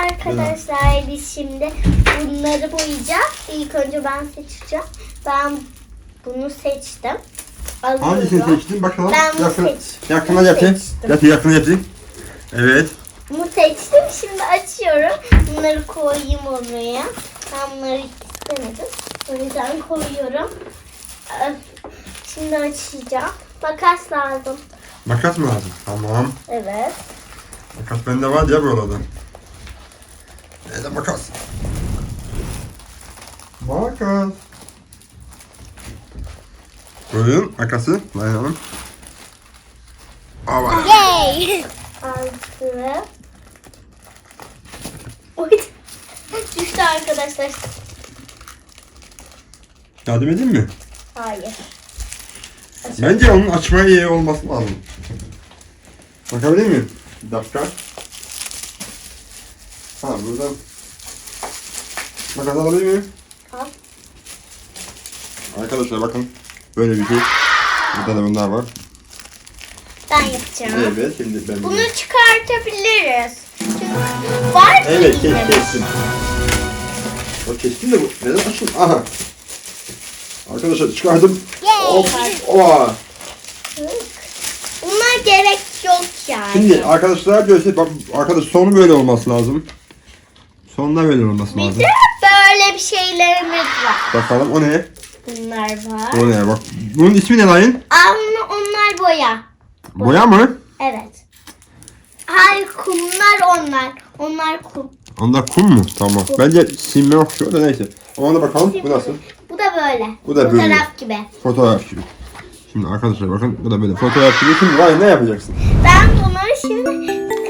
arkadaşlar biz şimdi bunları boyayacağız. İlk önce ben seçeceğim. Ben bunu seçtim. Alıyorum. Hangisini seçtin bakalım. Ben bunu Yakın, seçtim. yakına Bunu seçtim. Getir yakına getir. Evet. Bunu seçtim. Şimdi açıyorum. Bunları koyayım oraya. Ben bunları istemedim. O yüzden koyuyorum. Ee, Şimdi açacağım. Makas lazım. Makas mı lazım? Tamam. Evet. Makas bende var ya bu Nerede makas? Makas. Buyurun makası. Aa var. Yay! Aldım. Oy. Düştü arkadaşlar. Yardım edeyim mi? Hayır. Bence onun açmaya iyi olması lazım. Bakabilir miyim? Bir dakika. Ha buradan. Makas alabilir miyim? Al. Arkadaşlar bakın. Böyle bir şey. Burada da bunlar var. Ben yapacağım. Evet şimdi ben Bunu çıkartabiliriz. Çünkü var Evet kes, kestim. O kestim de bu neden açtım? Aha. Arkadaşlar çıkardım. Hop. Oha. Buna gerek yok yani. Şimdi arkadaşlar bak arkadaş sonu böyle olması lazım. Sonunda böyle olması lazım. Bizim böyle bir şeylerimiz var. Bakalım o ne? Bunlar var. O ne bak. Bunun ismi ne lan? Ama onlar boya. Boya mı? Evet. Hayır kumlar onlar. Onlar kum. Onda kum mu? Tamam. Bence silme yok şu da neyse. Ona bakalım bu nasıl? Bu da böyle. Bu da böyle. Fotoğraf gibi. Fotoğraf gibi. Şimdi arkadaşlar bakın bu da böyle fotoğraf gibi. Şimdi vay ne yapacaksın? Ben bunları şimdi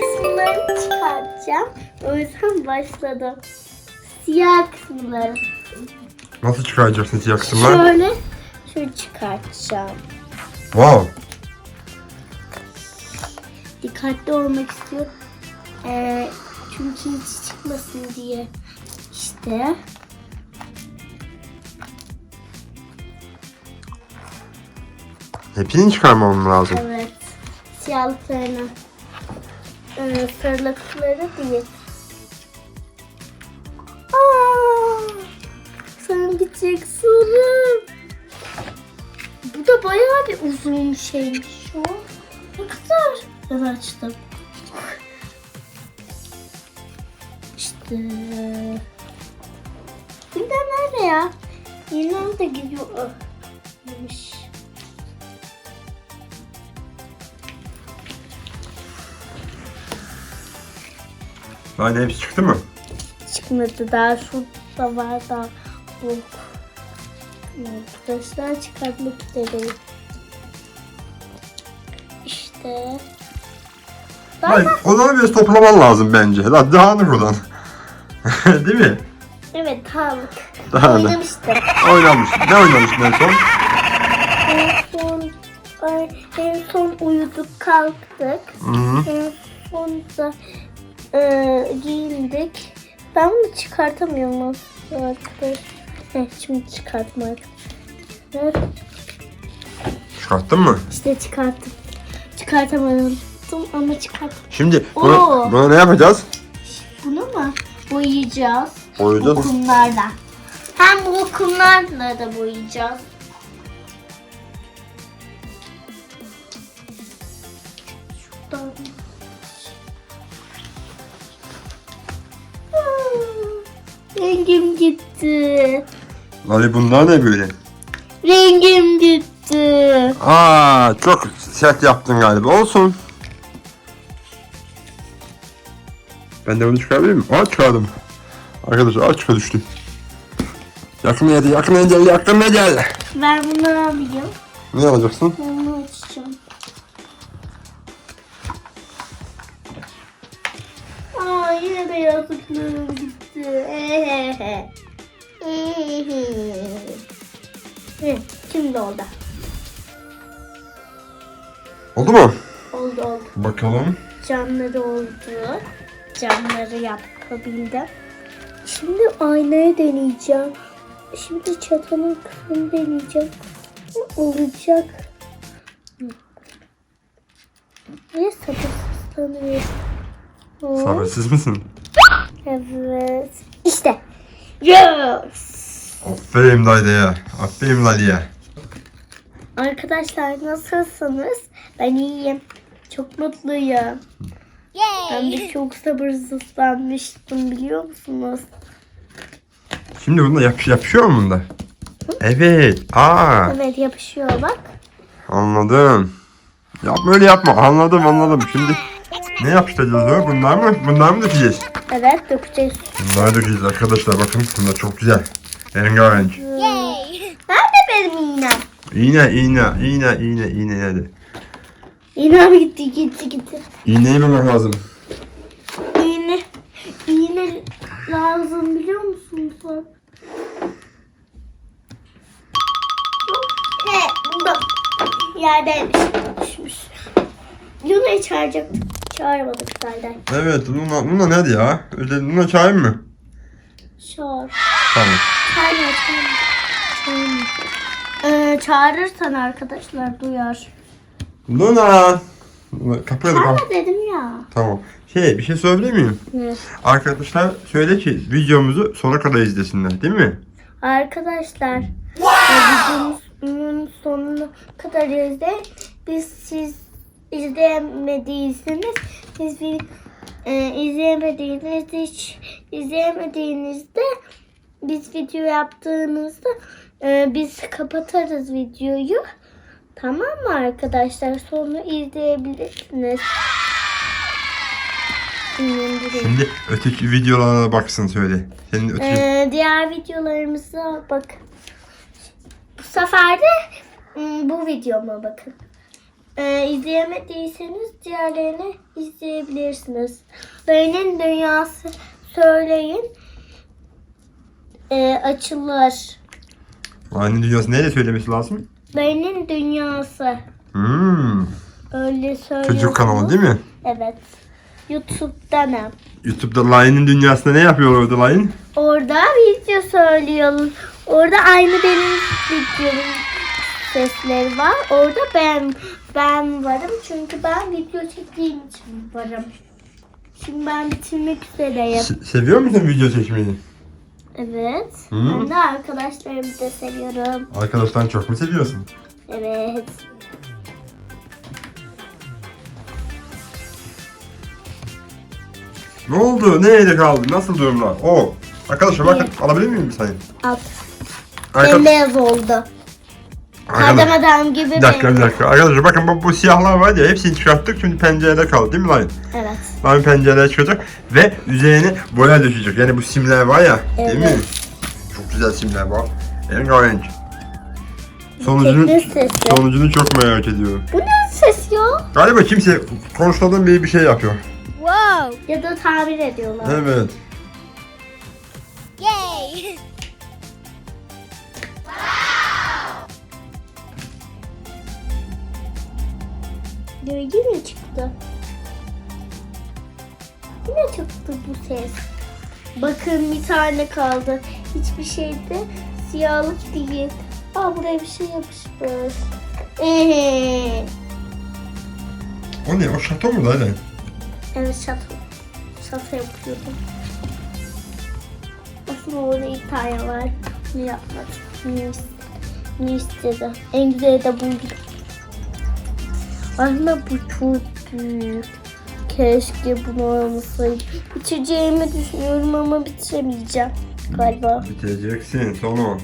kısımlarını çıkartacağım. O yüzden başladım. Siyah kısımları. Nasıl çıkaracaksın siyah kısımlar? Şöyle, şöyle çıkartacağım. Wow. Dikkatli olmak istiyorum. Ee, çünkü hiç çıkmasın diye. İşte. Hepsini çıkarmam lazım. Evet. Siyahlıklarını. Ee, sarılıkları değil. Sen gideceksin. Bu da bayağı bir uzun şeymiş o. Ne kadar? Ben açtım. İşte. Bir de nerede ya? Yine de gidiyor. Ah, Yemiş. Daha hepsi çıktı mı? çıkmadı daha şurada var daha bu arkadaşlar çıkartmak üzereyim. İşte. Hayır, Daha odanı biraz toplaman lazım bence. Daha dağınık odan. Değil mi? evet dağınık. Dağınık. Oynamıştım. Oynamış. Ne oynamıştın en son? En son, ay, en son uyuduk kalktık. Hı -hı. En son da e, giyindik. Ben bunu çıkartamıyorum aslında arkadaş. Heh, şimdi çıkartmak. Evet. Çıkarttın mı? İşte çıkarttım. Çıkartamadım ama çıkart. Şimdi Oo. bunu, bunu ne yapacağız? Bunu mu boyayacağız? Boyayacağız. Bu kumlarla. Hem bu kumlarla da boyayacağız. Şuradan. Rengim gitti. Ali bunlar ne böyle? Rengim gitti. Aa çok sert yaptın galiba. Olsun. Ben de bunu çıkarabilir miyim? Aa çıkardım. Arkadaşlar açıka düştü. Yakına gel, yakına gel, yakına gel. Ben bunu alayım. Ne alacaksın? Bunu açacağım. Aa yine beyazlıklarım Hı, Şimdi oldu. Oldu mu? Oldu oldu. Bakalım. Camları oldu. Camları yapabildim. Şimdi aynayı deneyeceğim. Şimdi çatanın kısmını deneyeceğim. Olacak. Niye sabırsızlanıyorum? Sabırsız mısın? Evet. İşte. Yes. Aferin dayıya. Aferin dayıya. Arkadaşlar nasılsınız? Ben iyiyim. Çok mutluyum. Ben de çok sabırsızlanmıştım biliyor musunuz? Şimdi bunda yapış yapışıyor mu bunda? Evet. Aa, Evet yapışıyor bak. anladım. Yapma öyle yapma. Anladım anladım. Şimdi ne yapıştıracağız o? Bunlar mı? Bunlar mı dökeceğiz? Evet dökeceğiz. Bunları dökeceğiz arkadaşlar. Bakın bunlar çok güzel. Rengarenk. Nerede benim iğnem? İğne, iğne, iğne, iğne, iğne nerede? İğnem gitti gitti gitti. İğneyi bulmak lazım. İğne, iğne lazım biliyor musun sen? He, burada yerdeymiş, düşmüş. Luna'yı çağıracaktık, çağırmadık zaten. Evet, Luna, Luna nerede ya? Öyle Luna çağırayım mı? Çağır. Tamam. Çağırma, çağırma. Ee, çağırırsan arkadaşlar duyar. Luna! Kapıya da kap. Çağırma dedim ya. Tamam. Şey, bir şey söyleyebilir miyim? Ne? Arkadaşlar söyle ki videomuzu sona kadar izlesinler değil mi? Arkadaşlar e, videomuzun sonuna kadar izle. Biz siz izleyemediyseniz biz bir e, izleyemediğiniz hiç izleyemediğinizde biz video yaptığımızda e, biz kapatırız videoyu. Tamam mı arkadaşlar? Sonra izleyebilirsiniz. Şimdi öteki videolara da baksın söyle. Senin öteki... Ee, diğer videolarımıza bak. Bu sefer de bu videoma bakın. Ee, izleyemediyseniz diğerlerini izleyebilirsiniz. Beynin dünyası söyleyin. Ee, açılır. Aynı dünyası neyle söylemesi lazım? Beynin dünyası. Hmm. Öyle söylüyor. Çocuk kanalı değil mi? Evet. YouTube'da ne? YouTube'da Line'in dünyasında ne yapıyor orada Line? Orada video söylüyorum. Orada aynı benim videomun sesleri var. Orada ben ben varım çünkü ben video çektiğim için varım. Şimdi ben bitirmek üzereyim. Se- seviyor musun video çekmeyi? Evet. Hı. Ben de arkadaşlarımı da seviyorum. Arkadaşlar çok mu seviyorsun? Evet. Ne oldu? Nerede kaldı? Nasıl durumlar? O. Arkadaşlar bakın alabilir miyim bir saniye? Alt. Arkadaş, Bembeyaz oldu. Arkadaş, Adam adam gibi bir dakika bir bembeyaz. dakika. Arkadaşlar bakın bu, bu siyahlar var ya hepsini çıkarttık şimdi pencerede kaldı değil mi Line? Evet. Line pencereye çıkacak ve üzerine boya düşecek. Yani bu simler var ya değil mi? Evet. Çok güzel simler var. Rengarenk. Sonucunu, Tekne sesi. sonucunu çok merak ediyorum. Bu ne ses ya? Galiba kimse konuşmadığım bir bir şey yapıyor. Whoa! Ya da tabir ediyorlar. Evet. Yay! yine çıktı. Yine çıktı bu ses. Bakın bir tane kaldı. Hiçbir şeyde siyahlık değil. Aa buraya bir şey yapışmış. Ee, O ne? O şato mu lan? evet şato. Şato yapıyordum. Aslında orada tane var. Bunu yapmadım. Ne istedi? En güzeli de buydu. Aslında bu çok büyük. Keşke bunu olmasaydı. Bitireceğimi düşünüyorum ama bitiremeyeceğim galiba. Bitireceksin sonu.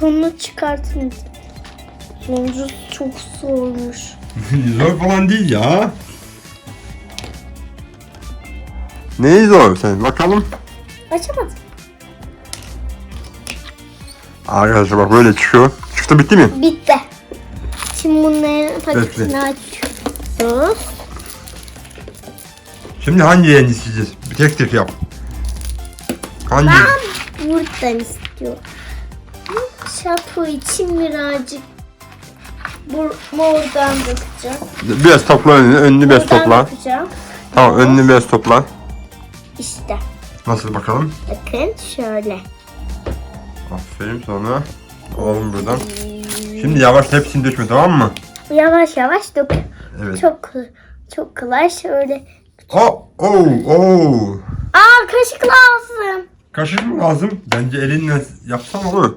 Sonunu çıkartmayacağım. Sonucu çok zormuş. zor falan değil ya. Neyi zor sen? Bakalım. Açamadım. Arkadaşlar bak böyle çıkıyor. Çıktı bitti mi? Bitti. Şimdi bunların paketini açıyoruz. Şimdi hangi yerini çizeceğiz? Bir tek tek yap. Hangi? Ben buradan istiyorum. Şato için birazcık bu mordan dökeceğim. Biraz topla önünü, önünü biraz topla. dökeceğim. Tamam önünü biraz topla. İşte Nasıl bakalım? bakın şöyle. Aferin sonra. Alalım buradan. Şimdi yavaş hepsini dökme tamam mı? Yavaş yavaş dök. Evet. Çok Çok kolay şöyle. Oh, oh, oh. Aa kaşık lazım. Kaşık mı lazım? Bence elinle yapsan olur.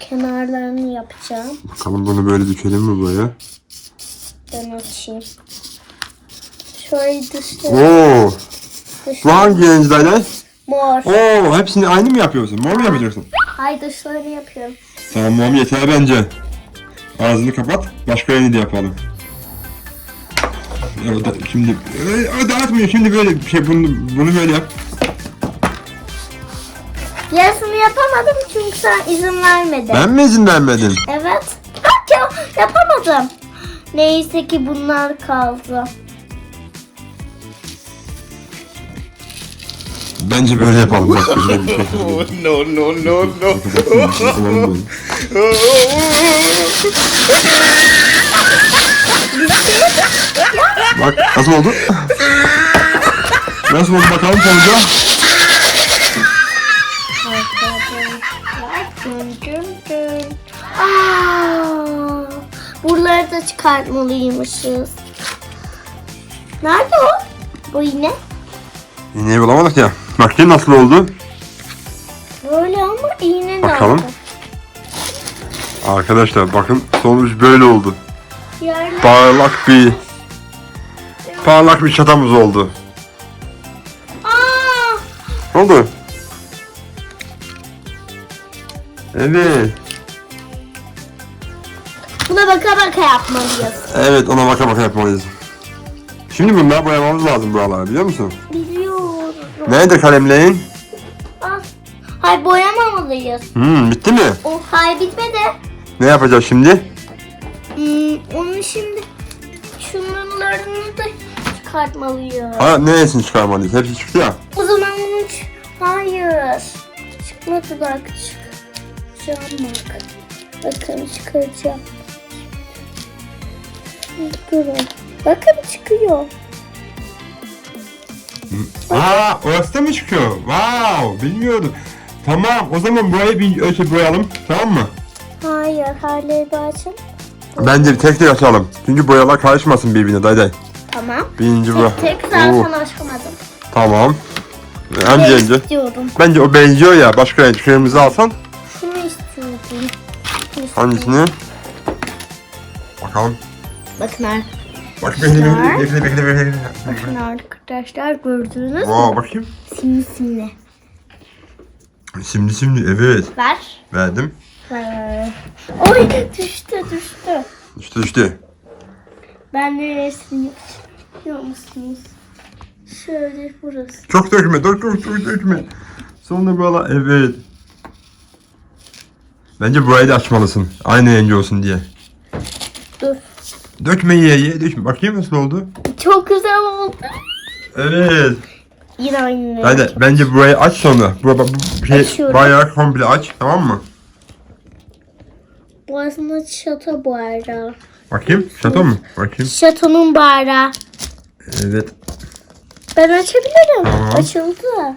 Kenarlarını yapacağım. Bakalım bunu böyle dökelim mi buraya? Ben açayım. Şöyle dışları. Oo. Bu hangi renk Daylay? Mor. Oo, hepsini aynı mı yapıyorsun? Mor mu yapacaksın? Hay dışlarını yapıyorum. Tamam mom yeter bence. Ağzını kapat. Başka yeni de yapalım. Da, şimdi e, o dağıtmıyor. Şimdi böyle şey bunu, bunu böyle yap. Yarısını yapamadım çünkü sen izin vermedin. Ben mi izin vermedim? Evet. Bak ya yapamadım. Neyse ki bunlar kaldı. Bence böyle yapalım. Bak, böyle bir şey. no, no, no, no. Böyle. Bak nasıl oldu? Nasıl oldu bakalım sonuca? Aa, buraları da çıkartmalıymışız. Nerede o? Bu yine. İğneyi bulamadık ya. Bakayım nasıl oldu? Böyle ama iğne Bakalım. nerede? Arkadaşlar bakın sonuç böyle oldu. Yerler. Parlak bir parlak bir çatamız oldu. Aa, Ne oldu? Evet. buna baka baka yapmalıyız. Evet ona baka baka yapmalıyız. Şimdi bunları boyamamız lazım buraları biliyor musun? Biliyorum. Nerede kalemlerin? Ah, Hayır boyamamalıyız. Hmm, bitti mi? O hayır bitmedi. Ne yapacağız şimdi? Hmm, onu şimdi şunlarını da çıkartmalıyız. Ha, neresini çıkarmalıyız? Hepsi çıktı ya. O zaman bunu ç- hayır. Çıkmadı bak çıkacağım bak. Bakın çıkaracağım. Durun. Bakın çıkıyor. Aa, orası da mı çıkıyor? Wow, bilmiyordum. Tamam, o zaman burayı bir ölçü boyayalım, tamam mı? Hayır, hala bir açın. Bence bir tek tek açalım. Çünkü boyalar karışmasın birbirine, day day. Tamam. Birinci bu. Tek tek zaten Oo, açamadım. tamam. Ne önce. istiyorum? Bence o benziyor ya, başka renk kırmızı alsan. Şunu istiyordum. Şunu Hangisini? Bakalım. Bakın ar- Bak bekle bekle bekle bekle bekle. bakın arkadaşlar gördünüz mü? Wow, bakayım. Simli simli. Şimdi şimdi evet. Ver. Verdim. Ver. Oy düştü düştü. İşte işte. Ben neresini biliyor musunuz? Şöyle burası. Çok dökme, dök dök dök dökme. Sonra böyle evet. Bence burayı da açmalısın. Aynı rengi olsun diye. Dökme ye ye dökme. Bakayım nasıl oldu? Çok güzel oldu. Evet. Yine aynı. Hadi bence burayı aç sonra. Bu, bu, bu şey Açıyorum. bayağı komple aç tamam mı? Bu aslında şato bayrağı. Bakayım. Şato mu? Bakayım. Şatonun bayrağı. Evet. Ben açabilirim. Tamam. Açıldı.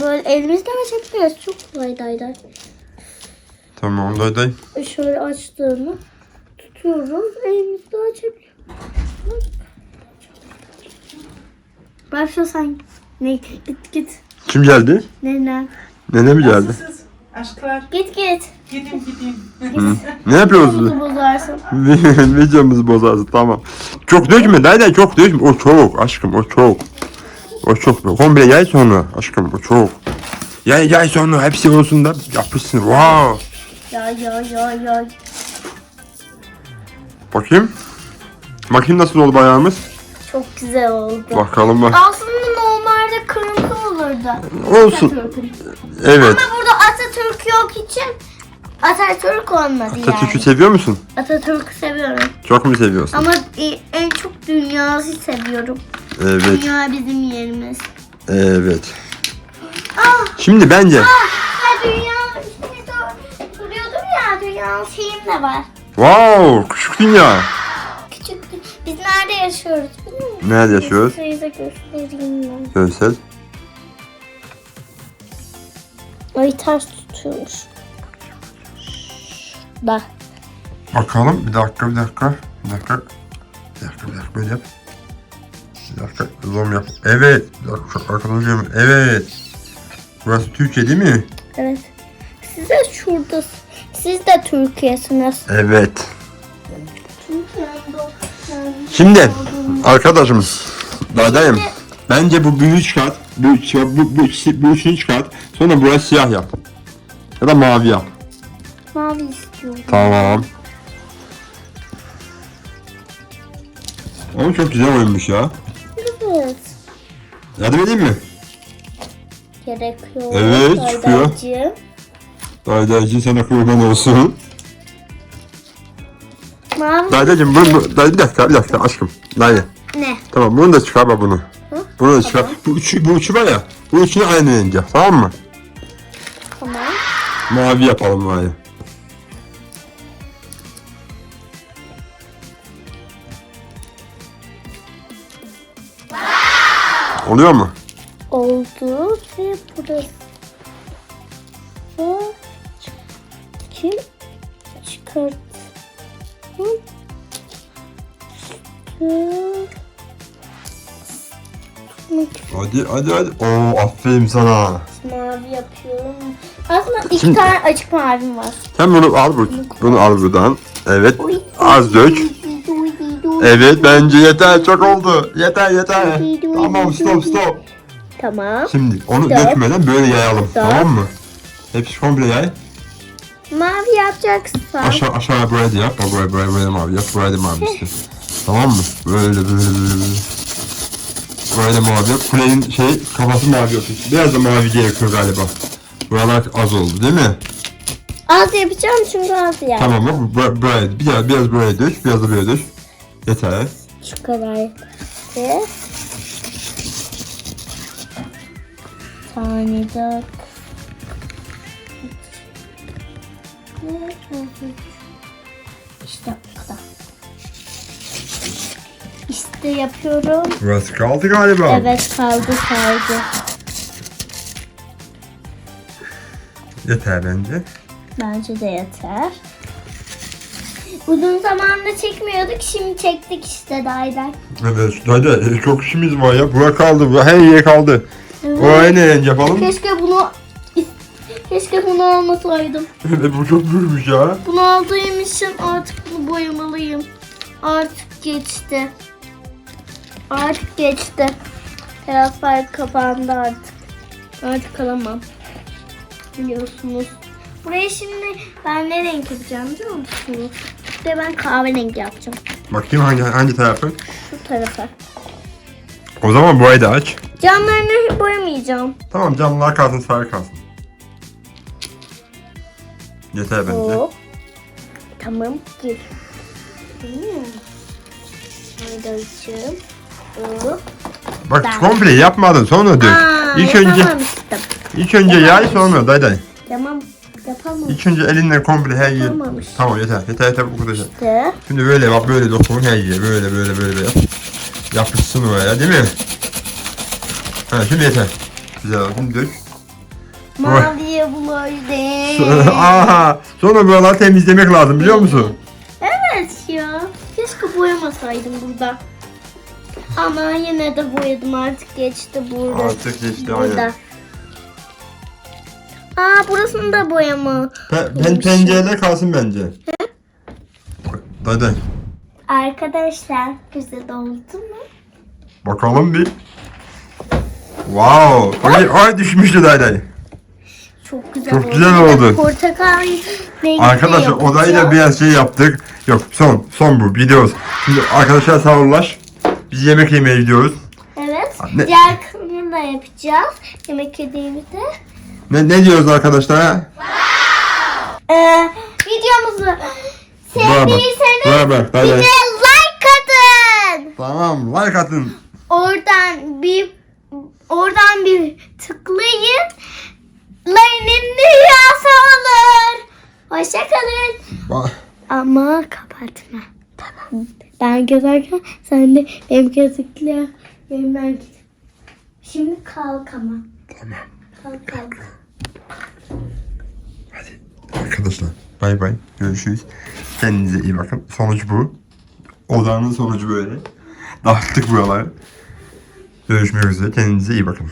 Böyle elimizle açabiliriz. Çok kolay dayday. Tamam day day. Şöyle açtığını tutuyoruz. Elimizle açabiliyoruz. Başla sen. Ne? Git git. Kim geldi? Ne ne? Nene mi geldi? Nasılsınız aşklar? Git git. Gidin gidin. Ne yapıyoruz? Umudu bozarsın. Videomuzu bozarsın tamam. Çok dökme day day çok dökme. O çok aşkım o çok. O çok. Komple yay sonra aşkım o çok. Yay yay sonra hepsi olsun da yapışsın. Wow. Ya ya ya ya. Bakayım. Bakayım nasıl oldu bayağımız. Çok güzel oldu. Bakalım bak. Aslında normalde kırmızı olurdu. Olsun. Evet. Ama burada Atatürk yok için Atatürk olmadı Atatürk'ü yani. seviyor musun? Atatürk'ü seviyorum. Çok mu seviyorsun? Ama e, en çok dünyası seviyorum. Evet. Dünya bizim yerimiz. Evet. Ah, Şimdi bence. ah, ha dünya işte dur- duruyordum ya dünyanın şeyim de var. Wow. Küçük dünya. Küçük biz nerede yaşıyoruz biliyor musun? Nerede yaşıyoruz? Size göstereyim ben. Görsel. Ay ters tutuyormuş. Da. Bakalım bir dakika bir dakika. Bir dakika. Bir dakika bir dakika böyle yap. Bir dakika zoom yap. Evet. Bir dakika şu arkada görüyorum. Evet. Burası Türkiye değil mi? Evet. Siz de şurada. Siz de Türkiye'siniz. Evet. Şimdi arkadaşımız Dadayım. Bence bu büyüğü çıkart. Bu, bu, bu, bu, bu üçünü çıkart. Sonra buraya siyah yap. Ya da mavi yap. Mavi istiyorum. Tamam. Ama çok güzel oyunmuş ya. Evet. Yardım edeyim mi? Gerek yok. Evet, çıkıyor. Haydacığım. Daydacı sana kurban olsun. Mavi Daydacım bu, bu dayı bir dakika bir dakika aşkım. Dayı. ne? Tamam bunu da çıkar bak bunu. Bunu da çıkar. Bu üçü, bu üçü var ya. Bu üçünü aynı yap tamam mı? Tamam. Mavi yapalım mavi. Oluyor mu? Oldu ve burası. Kim çıkart? Hadi hadi hadi. Oo aferin sana. Mavi yapıyorum. Aslında iki Şimdi- tane açık mavim var. Sen bunu al bu, bunu al buradan. Evet. Az dök. Evet bence yeter çok oldu. Yeter yeter. Tamam stop stop. Tamam. Şimdi onu Dök. dökmeden böyle yayalım. Tamam mı? Hepsi komple yay. Mavi yapacaksın. Aşağı aşağıya buraya da yap. Buraya buraya buraya mavi yap. Buraya da mavi işte. Tamam mı? Böyle böyle böyle. Buraya da mavi yap. Kulenin şey kafası mavi olsun. Biraz da mavi gerekiyor galiba. Buralar az oldu değil mi? Az yapacağım çünkü az yer. Tamam bak bur- buraya biraz, biraz buraya dök. Biraz da buraya dök. Yeter. Şu kadar yeter. Tane dök. İşte bu kadar. İşte yapıyorum. Burası kaldı galiba. Evet kaldı kaldı. Yeter bence. Bence de yeter. Uzun zamandır çekmiyorduk. Şimdi çektik işte daydan. Evet hadi çok işimiz var ya. Bura kaldı. Bura her yer kaldı. Buraya ne renk yapalım? Keşke bunu keşke bunu almasaydım. Evet bu çok büyümüş ya. Bunu aldığım için artık bunu boyamalıyım. Artık geçti. Artık geçti. Teras park kapandı artık. Artık alamam. Biliyorsunuz. Buraya şimdi ben ne renk yapacağım biliyor musunuz? Buraya ben kahverengi yapacağım. Bakayım hangi hangi tarafı? Şu tarafa. O zaman burayı da aç. Camlarını boyamayacağım. Tamam camlar kalsın sarı kalsın. Yeter bence. Hop. Tamam gir. Hmm. Haydacığım. Hop. Bak Ben- komple yapmadın sonra dök. Aa, ilk önce yapamamıştım. ilk önce yay sonra day day. Tamam yapamamıştım. İlk önce elinle komple her yer. Yapamamış. Tamam yeter. Yeter yeter bu kadar. yeter. Şimdi böyle bak böyle dokun her yere böyle böyle böyle böyle yap. Yapışsın oraya değil mi? Ha şimdi yeter. Güzel oldu. Şimdi dök. Maviye bulaştı. Aha! Sonra buraları temizlemek lazım biliyor musun? evet ya. Keşke boyamasaydım burada. Ama yine de boyadım artık geçti burada. Artık geçti burada. aynen. Aa burasını da boyama. Pe pen pencereler kalsın bence. Hadi Arkadaşlar güzel oldu mu? bakalım bir. Wow! Ay, ay düşmüştü dayday. Çok güzel Çok oldu. güzel oldu. Portakal rengi Arkadaşlar odayı da biraz şey yaptık. Yok son son bu gidiyoruz. Şimdi arkadaşlar sağ. Biz yemek yemeye gidiyoruz. Evet. Ne- Diğer kısmını da yapacağız. Yemek yediğimizde. Ne, ne diyoruz arkadaşlar? ha? Ee, videomuzu sevdiyseniz. Day bize like atın. Tamam like atın. Oradan bir oradan bir tıklayın. Like'ın dünyası olur. Hoşçakalın. Ba- Ama kapatma. Tamam. Ben gezerken sen de benim gözükle benim ben Şimdi kalk ama. Tamam. Kalk kalk. arkadaşlar. Bay bay. Görüşürüz. Kendinize iyi bakın. Sonuç bu. Odanın sonucu böyle. Dağıttık buraları. Görüşmek üzere. Kendinize iyi bakın.